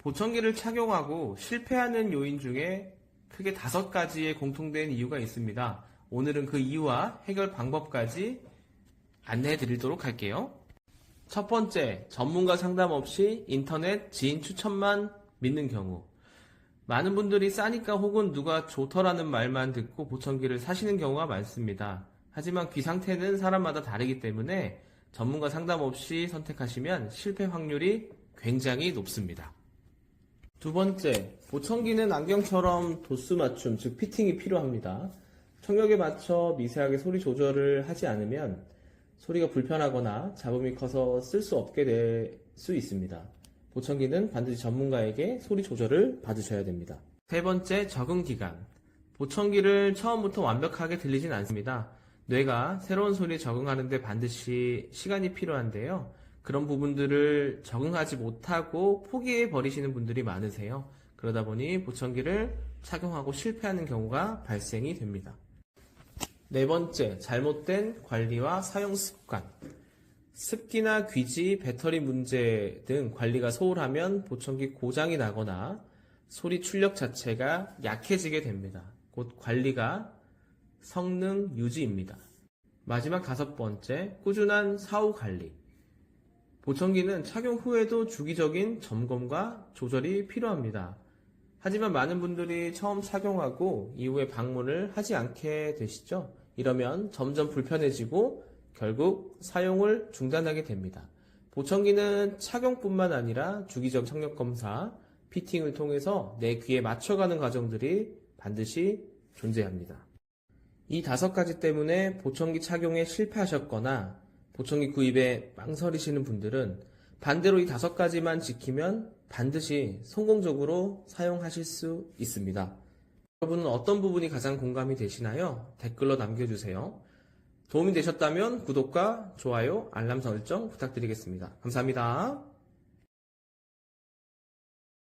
보청기를 착용하고 실패하는 요인 중에 크게 다섯 가지의 공통된 이유가 있습니다. 오늘은 그 이유와 해결 방법까지 안내해 드리도록 할게요. 첫 번째, 전문가 상담 없이 인터넷 지인 추천만 믿는 경우. 많은 분들이 싸니까 혹은 누가 좋더라는 말만 듣고 보청기를 사시는 경우가 많습니다. 하지만 귀 상태는 사람마다 다르기 때문에 전문가 상담 없이 선택하시면 실패 확률이 굉장히 높습니다. 두 번째, 보청기는 안경처럼 도수 맞춤, 즉 피팅이 필요합니다. 청력에 맞춰 미세하게 소리 조절을 하지 않으면 소리가 불편하거나 잡음이 커서 쓸 수 없게 될 수 있습니다. 보청기는 반드시 전문가에게 소리 조절을 받으셔야 됩니다. 세 번째, 적응 기간. 보청기를 처음부터 완벽하게 들리진 않습니다. 뇌가 새로운 소리에 적응하는데 반드시 시간이 필요한데요. 그런 부분들을 적응하지 못하고 포기해 버리시는 분들이 많으세요. 그러다 보니 보청기를 착용하고 실패하는 경우가 발생이 됩니다. 네 번째, 잘못된 관리와 사용 습관. 습기나 귀지, 배터리 문제 등 관리가 소홀하면 보청기 고장이 나거나 소리 출력 자체가 약해지게 됩니다. 곧 관리가 성능 유지입니다. 마지막 다섯 번째, 꾸준한 사후 관리. 보청기는 착용 후에도 주기적인 점검과 조절이 필요합니다. 하지만 많은 분들이 처음 착용하고 이후에 방문을 하지 않게 되시죠? 이러면 점점 불편해지고 결국 사용을 중단하게 됩니다. 보청기는 착용뿐만 아니라 주기적 청력 검사, 피팅을 통해서 내 귀에 맞춰가는 과정들이 반드시 존재합니다. 이 다섯 가지 때문에 보청기 착용에 실패하셨거나 보청기 구입에 망설이시는 분들은 반대로 이 다섯 가지만 지키면 반드시 성공적으로 사용하실 수 있습니다. 여러분은 어떤 부분이 가장 공감이 되시나요? 댓글로 남겨주세요. 도움이 되셨다면 구독과 좋아요, 알람 설정 부탁드리겠습니다. 감사합니다.